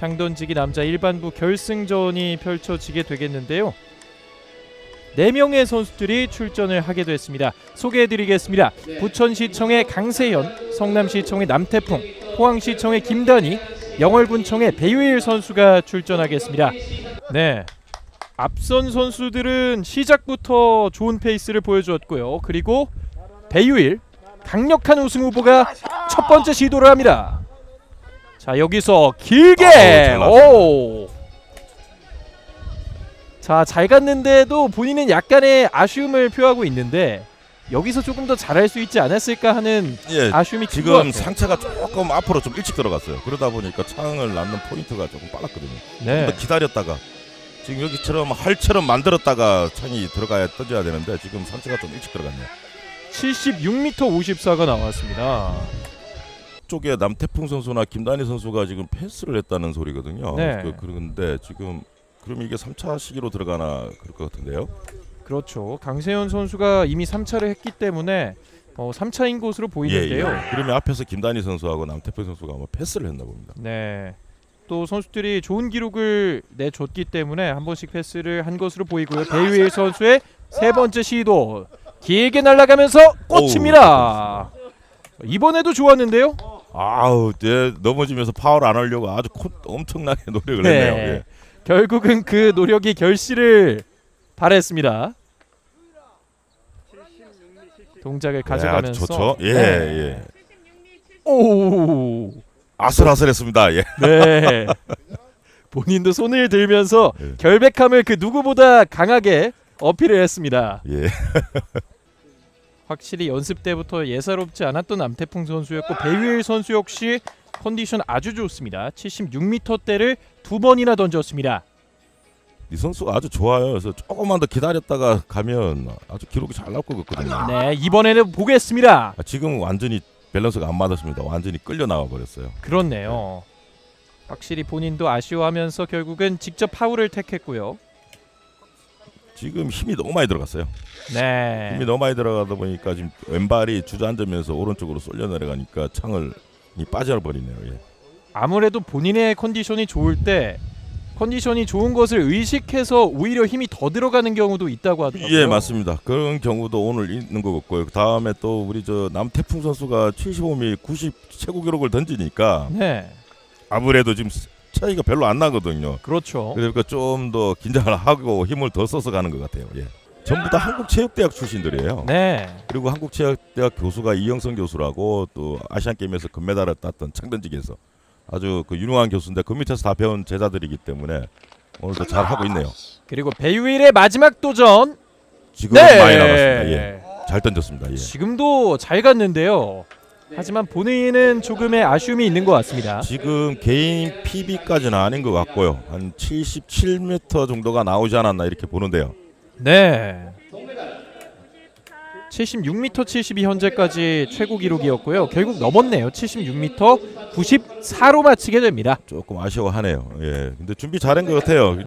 장던지기 남자 일반부 결승전이 펼쳐지게 되겠는데요. 네 명의 선수들이 출전을 하게 됐습니다. 소개해드리겠습니다. 부천시청의 강세현, 성남시청의 남태풍, 포항시청의 김단희, 영월군청의 배유일 선수가 출전하겠습니다. 네. 앞선 선수들은 시작부터 좋은 페이스를 보여주었고요. 그리고 배유일 강력한 우승 후보가 첫 번째 시도를 합니다. 자 여기서 길게 나왔습니다. 오. 자잘 갔는데도 본인은 약간의 아쉬움을 표하고 있는데 여기서 조금 더 잘할 수 있지 않았을까 하는 예, 아쉬움이 지금. 상체가 조금 앞으로 좀 일찍 들어갔어요. 그러다 보니까 창을 낳는 포인트가 조금 빨랐거든요. 네. 좀 더 기다렸다가 지금 여기처럼 할처럼 만들었다가 창이 들어가야 떠져야 되는데 지금 상체가 좀 일찍 들어갔네요. 76m 54가 나왔습니다. 쪽에 남태풍 선수나 김단희 선수가 지금 패스를 했다는 소리거든요. 네. 그, 그런데 지금 그럼 이게 3차 시기로 들어가나 그럴 것 같은데요. 그렇죠. 강세현 선수가 이미 3차를 했기 때문에 어, 3차인 것으로 보이는데요. 예. 그러면 앞에서 김단희 선수하고 남태풍 선수가 아마 패스를 했나 봅니다. 네. 또 선수들이 좋은 기록을 내줬기 때문에 한 번씩 패스를 한 것으로 보이고요. 배유일 선수의 세 번째 시도 길게 날아가면서 꽂힙니다. 이번에도 좋았는데요. 아우, 예, 넘어지면서 파울 안 하려고 아주 코, 엄청나게 노력을 네. 했네요. 예. 결국은 그 노력이 결실을 발했습니다. 동작을 예, 아주 가져가면서 좋죠. 예, 네. 예. 오. 아슬아슬했습니다. 예. 네. 본인도 손을 들면서 예. 결백함을 그 누구보다 강하게 어필을 했습니다. 예. 확실히 연습 때부터 예사롭지 않았던 남태풍 선수였고 배유일 선수 역시 컨디션 아주 좋습니다. 76m대를 두 번이나 던졌습니다. 이 선수가 아주 좋아요. 그래서 조금만 더 기다렸다가 가면 아주 기록이 잘 나올 것 같거든요. 네, 이번에는 보겠습니다. 아, 지금 완전히 밸런스가 안 맞았습니다. 완전히 끌려 나와 버렸어요. 그렇네요. 확실히 본인도 아쉬워하면서 결국은 직접 파울을 택했고요. 지금 힘이 너무 많이 들어갔어요. 네. 힘이 너무 많이 들어가다 보니까 지금 왼발이 주저앉으면서 오른쪽으로 쏠려 내려가니까 창을 이 빠져버리네요. 예. 아무래도 본인의 컨디션이 좋을 때 컨디션이 좋은 것을 의식해서 오히려 힘이 더 들어가는 경우도 있다고 하더라고요. 예, 맞습니다. 그런 경우도 오늘 있는 것 같고요. 그 다음에 또 우리 저 남태풍 선수가 75미 90 최고 기록을 던지니까 네, 아무래도 지금 차이가 별로 안 나거든요. 그렇죠. 그러니까 좀 더 긴장을 하고 힘을 더 써서 가는 것 같아요. 예. 전부 다 한국체육대학 출신들이에요. 네, 그리고 한국체육대학 교수가 이영선 교수라고 또 아시안 게임에서 금메달을 땄던 창던지기에서 아주 그 유능한 교수인데 그 밑에서 다 배운 제자들이기 때문에 오늘도 잘 하고 있네요. 그리고 배유일의 마지막 도전. 지금 네, 많이 남았습니다. 예. 잘 던졌습니다. 예. 지금도 잘 갔는데요. 하지만 본인은 조금의 아쉬움이 있는 것 같습니다. 지금 개인 PB까지는 아닌 것 같고요. 한 77m 정도가 나오지 않았나 이렇게 보는데요. 네. 76m 72 현재까지 최고 기록이었고요. 결국 넘었네요. 76m 94로 마치게 됩니다. 조금 아쉬워하네요. 예. 근데 준비 잘한 것 같아요.